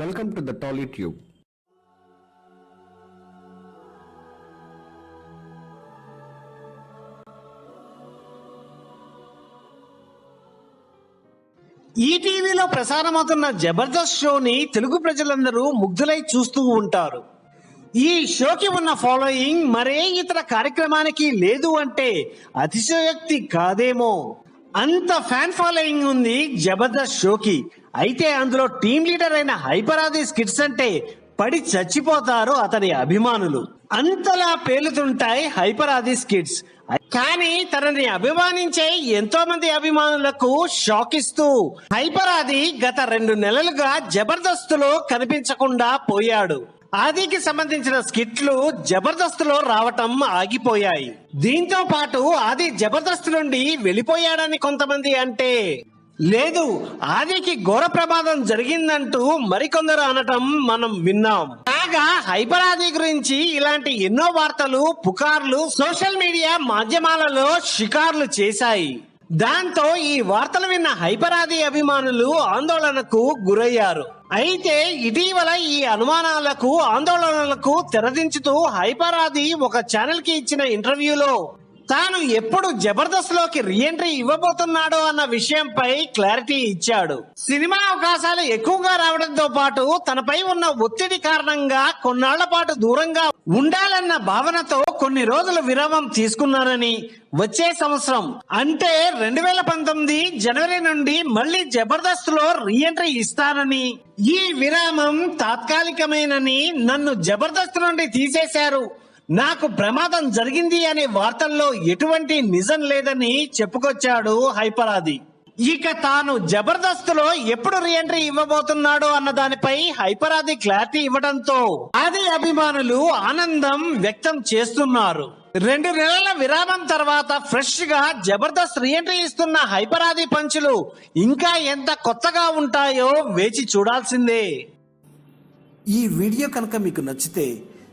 Welcome to the Tolly tube ఈటీవీలో ప్రసారమవుతున్న జబర్దస్త్ షోని తెలుగు ప్రజలందరూ ముగ్ధులై చూస్తూ ఉంటారు. ఈ షోకి ఉన్న ఫాలోయింగ్ మరే ఇతర కార్యక్రమానికి లేదు అంటే అతిశయోక్తి కాదేమో. అంత ఫ్యాన్ ఫాలోయింగ్ ఉంది జబర్దస్త్ షోకి. అయితే అందులో టీం లీడర్ అయిన హైపరాది స్కిట్స్ అంటే పడి చచ్చిపోతారు అతని అభిమానులు. అంతలా పేలుతుంటాయి హైపరాది స్కిట్స్. కానీ తనని అభిమానించే ఎంతో మంది అభిమానులకు షాక్ ఇస్తూ హైపరాది గత రెండు నెలలుగా జబర్దస్తులో కనిపించకుండా పోయాడు. ఆదికి సంబంధించిన స్కిట్లు జబర్దస్త్లో రావటం ఆగిపోయాయి. దీంతో పాటు ఆది జబర్దస్త్ నుండి వెళ్ళిపోయాడని కొంతమంది అంటే లేదు ఆదికి ఘోర ప్రమాదం జరిగిందంటూ మరికొందరు అనటం మనం విన్నాం. కాగా హైపర్ ఆది గురించి ఇలాంటి ఎన్నో వార్తలు పుకార్లు సోషల్ మీడియా మాధ్యమాలలో షికార్లు చేశాయి. దాంతో ఈ వార్తలు విన్న హైపరాది అభిమానులు ఆందోళనకు గురయ్యారు. అయితే ఇటీవల ఈ అనుమానాలకు ఆందోళనలకు తెరదించుతూ హైపరాది ఒక ఛానల్కి ఇచ్చిన ఇంటర్వ్యూలో తాను ఎప్పుడు జబర్దస్త్లోకి రీఎంట్రీ ఇవ్వబోతున్నాడో అన్న విషయంపై క్లారిటీ ఇచ్చాడు. సినిమా అవకాశాలు ఎక్కువగా రావడంతో పాటు తనపై ఉన్న ఒత్తిడి కారణంగా కొన్నాళ్ళ పాటు దూరంగా ఉండాలన్న భావనతో కొన్ని రోజులు విరామం తీసుకున్నానని వచ్చే సంవత్సరం. అంటే రెండు వేల పంతొమ్మిది జనవరి నుండి మళ్ళీ జబర్దస్త్లో రీఎంట్రీ ఇస్తానని ఈ విరామం తాత్కాలికమేనని నన్ను జబర్దస్త్ నుండి తీసేశారు. నాకు ప్రమాదం జరిగింది అనే వార్తల్లో ఎటువంటి నిజం లేదని చెప్పుకొచ్చాడు హైపరాది. ఇక తాను జబర్దస్త్లో ఎప్పుడు రీఎంట్రీ ఇవ్వబోతున్నాడో అన్న దానిపై హైపరాది క్లారిటీ ఇవ్వడంతో ఆది అభిమానులు ఆనందం వ్యక్తం చేస్తున్నారు. రెండు నెలల విరామం తర్వాత ఫ్రెష్గా జబర్దస్త్ రీఎంట్రీ ఇస్తున్న హైపరాది పంచులు ఇంకా ఎంత కొత్తగా ఉంటాయో వేచి చూడాల్సిందే. ఈ వీడియో కనుక మీకు నచ్చితే